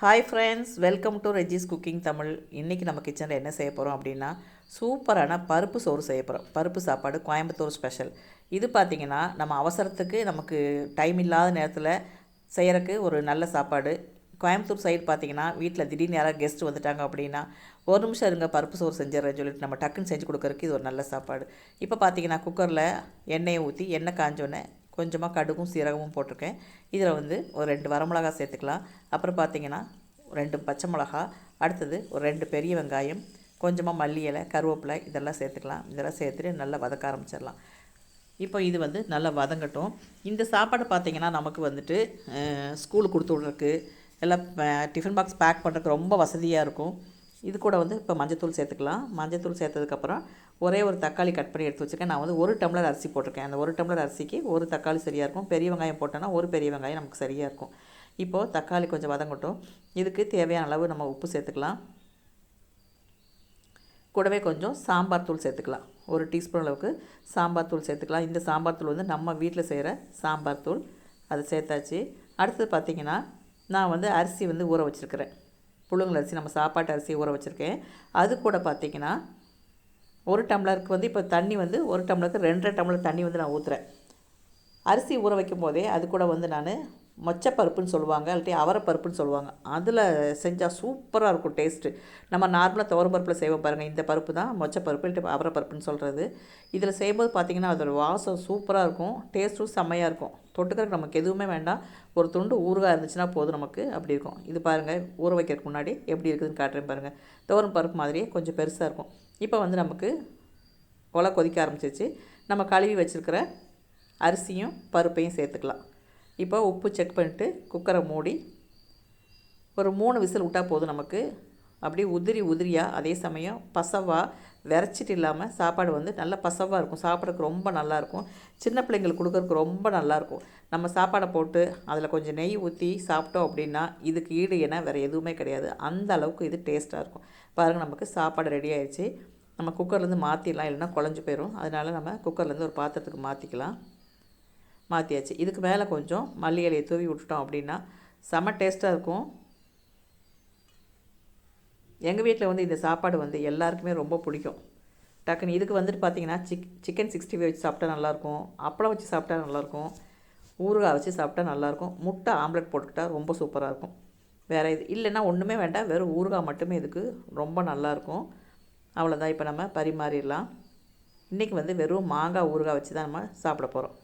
Hi friends welcome to Regi's cooking Tamil இன்றைக்கி நம்ம கிச்சனில் என்ன செய்ய போகிறோம் அப்படின்னா சூப்பரான பருப்பு சோறு செய்ய போகிறோம் பருப்பு சாப்பாடு கோயம்புத்தூர் ஸ்பெஷல் இது பார்த்திங்கன்னா நம்ம அவசரத்துக்கு நமக்கு டைம் இல்லாத நேரத்தில் செய்கிறக்கு ஒரு நல்ல சாப்பாடு. கோயம்புத்தூர் சைடு பார்த்தீங்கன்னா வீட்டில் திடீர்னு யாராவது கெஸ்ட் வந்துட்டாங்க அப்படின்னா ஒரு நிமிஷம் இருங்க பருப்பு சோறு செஞ்சிடறேன்னு சொல்லிட்டு நம்ம டக்குன்னு செஞ்சு கொடுக்கறதுக்கு இது ஒரு நல்ல சாப்பாடு. இப்போ பார்த்தீங்கன்னா குக்கரில் எண்ணெயை ஊற்றி எண்ணெய் காஞ்சோன்னே கொஞ்சமாக கடுகும் சீரகமும் போட்டிருக்கேன். இதில் வந்து ஒரு ரெண்டு வரமிளகா சேர்த்துக்கலாம். அப்புறம் பார்த்தீங்கன்னா ரெண்டு பச்சை மிளகா அடுத்தது ஒரு ரெண்டு பெரிய வெங்காயம் கொஞ்சமாக மல்லி இலை கருவேப்பிலை இதெல்லாம் சேர்த்துக்கலாம். இதெல்லாம் சேர்த்துட்டு நல்லா வதக்க ஆரம்பிச்சிடலாம். இப்போ இது வந்து நல்லா வதங்கட்டும். இந்த சாப்பாடு பார்த்தீங்கன்னா நமக்கு வந்துட்டு ஸ்கூலுக்கு கொடுத்து விட்றதுக்கு எல்லாம் டிஃபன் பாக்ஸ் பேக் பண்ணுறதுக்கு ரொம்ப வசதியாக இருக்கும். இது கூட வந்து இப்போ மஞ்சத்தூள் சேர்த்துக்கலாம். மஞ்சத்தூள் சேர்த்ததுக்கப்புறம் ஒரே ஒரு தக்காளி கட் பண்ணி எடுத்து வச்சுருக்கேன். நான் வந்து ஒரு டம்ளர் அரிசி போட்டிருக்கேன். அந்த ஒரு டம்ளர் அரிசிக்கு ஒரு தக்காளி சரியாக இருக்கும். பெரிய வெங்காயம் போட்டோன்னா ஒரு பெரிய வெங்காயம் நமக்கு சரியாக இருக்கும். இப்போது தக்காளி கொஞ்சம் வதங்கட்டும். இதுக்கு தேவையான அளவு நம்ம உப்பு சேர்த்துக்கலாம். கூடவே கொஞ்சம் சாம்பார் தூள் சேர்த்துக்கலாம். ஒரு டீஸ்பூன் அளவுக்கு சாம்பார் தூள் சேர்த்துக்கலாம். இந்த சாம்பார் தூள் வந்து நம்ம வீட்டில் செய்கிற சாம்பார் தூள். அதை சேர்த்தாச்சு. அடுத்தது பார்த்திங்கன்னா நான் வந்து அரிசி வந்து ஊற வச்சுருக்கிறேன். புழுங்கல் அரிசி நம்ம சாப்பாட்டு அரிசி ஊற வச்சுருக்கேன். அது கூட பார்த்திங்கன்னா ஒரு டம்ளருக்கு வந்து இப்போ தண்ணி வந்து ஒரு டம்ளருக்கு ரெண்டரை டம்ளர் தண்ணி வந்து நான் ஊற்றுறேன் அரிசி ஊற வைக்கும் போதே அது கூட வந்து நான் மொச்சப்பருப்புன்னு சொல்லுவாங்க இல்லாட்டி அவரைப்பருப்புன்னு சொல்லுவாங்க. அதில் செஞ்சால் சூப்பராக இருக்கும் டேஸ்ட்டு நம்ம நார்மலாக துவரம் பருப்பில் செய்வோம் பாருங்கள் இந்த பருப்பு தான் மொச்சப்பருப்பு இல்லாட்டி அவரைப்பருப்புன்னு சொல்கிறது இதில் செய்யும்போது பார்த்திங்கன்னா அதோட வாசம் சூப்பராக இருக்கும். டேஸ்ட்டும் செம்மையாக இருக்கும். தொட்டுக்கிறதுக்கு நமக்கு எதுவுமே வேண்டாம். ஒரு துண்டு ஊறுகாய் இருந்துச்சுன்னா போதும் நமக்கு. அப்படி இருக்கும். இது பாருங்கள் ஊற வைக்கிறதுக்கு முன்னாடி எப்படி இருக்குதுன்னு காட்டுறேன் பாருங்கள் துவரம் பருப்பு மாதிரியே கொஞ்சம் பெருசாக இருக்கும். இப்போ வந்து நமக்கு கொலை கொதிக்க ஆரம்பிச்சிச்சு நம்ம கழுவி வச்சுருக்கிற அரிசியும் பருப்பையும் சேர்த்துக்கலாம். இப்போ உப்பு செக் பண்ணிட்டு குக்கரை மூடி ஒரு மூணு விசில் விட்டால் போதும் நமக்கு. அப்படியே உதிரி உதிரியாக அதே சமயம் பசவாக விரைச்சிட்டு இல்லாமல் சாப்பாடு வந்து நல்ல பசவாக இருக்கும். சாப்பிட்றதுக்கு ரொம்ப நல்லாயிருக்கும் சின்ன பிள்ளைங்களுக்கு கொடுக்குறதுக்கு ரொம்ப நல்லாயிருக்கும் நம்ம சாப்பாடை போட்டு அதில் கொஞ்சம் நெய் ஊற்றி சாப்பிட்டோம் அப்படின்னா இதுக்கு ஈடு என வேறு எதுவுமே கிடையாது. அந்த அளவுக்கு இது டேஸ்ட்டாக இருக்கும். பாருங்கள் நமக்கு சாப்பாடு ரெடி ஆயிடுச்சு. நம்ம குக்கர்லேருந்து மாற்றிடலாம் இல்லைன்னா குழஞ்சி போயிடும் அதனால் நம்ம குக்கர்லேருந்து ஒரு பாத்திரத்துக்கு மாற்றிக்கலாம் மாற்றியாச்சு இதுக்கு மேலே கொஞ்சம் மல்லி இலையை தூவி விட்டுட்டோம் அப்படின்னா செம டேஸ்ட்டாக இருக்கும். எங்கள் வீட்டில் வந்து இந்த சாப்பாடு வந்து எல்லாருக்குமே ரொம்ப பிடிக்கும். டக்குன்னு இதுக்கு வந்துட்டு பார்த்தீங்கன்னா சிக் சிக்கன் சிக்ஸ்டி ஃபைவ் வச்சு சாப்பிட்டா நல்லாயிருக்கும். அப்பளம் வச்சு சாப்பிட்டா நல்லாயிருக்கும். ஊறுகாய் வச்சு சாப்பிட்டா நல்லாயிருக்கும். முட்டை ஆம்லெட் போட்டுக்கிட்டா ரொம்ப சூப்பராக இருக்கும். வேறு இது இல்லைன்னா ஒன்றுமே வேண்டாம். வெறும் ஊறுகாய் மட்டுமே இதுக்கு ரொம்ப நல்லாயிருக்கும். அவ்வளோதான் இப்போ நம்ம பரிமாறிடலாம். இன்றைக்கி வந்து வெறும் மாங்காய் ஊறுகாய் வச்சு தான் நம்ம சாப்பிட போகிறோம்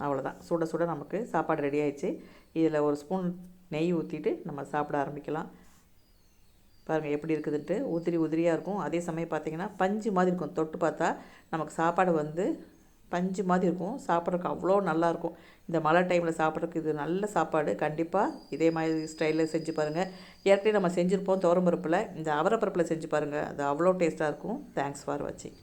அவ்வளோதான் சுட சுட நமக்கு சாப்பாடு ரெடி ஆயிடுச்சு. இதில் ஒரு ஸ்பூன் நெய் ஊற்றிட்டு நம்ம சாப்பிட ஆரம்பிக்கலாம். பாருங்கள் எப்படி இருக்குதுன்ட்டு. உதிரி உதிரியாக இருக்கும். அதே சமயம் பார்த்திங்கன்னா பஞ்சு மாதிரி இருக்கும். தொட்டு பார்த்தா நமக்கு சாப்பாடு வந்து பஞ்சு மாதிரி இருக்கும். சாப்பிட்றதுக்கு அவ்வளோ நல்லாயிருக்கும் இந்த மழை டைமில் சாப்பிட்றதுக்கு இது நல்ல சாப்பாடு. கண்டிப்பாக இதே மாதிரி ஸ்டைலில் செஞ்சு பாருங்கள் ஏற்கனவே நம்ம செஞ்சுருப்போம் பருப்பில். இந்த அவரப்பருப்பில் செஞ்சு பாருங்கள் அது அவ்வளோ டேஸ்ட்டாக இருக்கும். தேங்க்ஸ் ஃபார் வாட்சிங்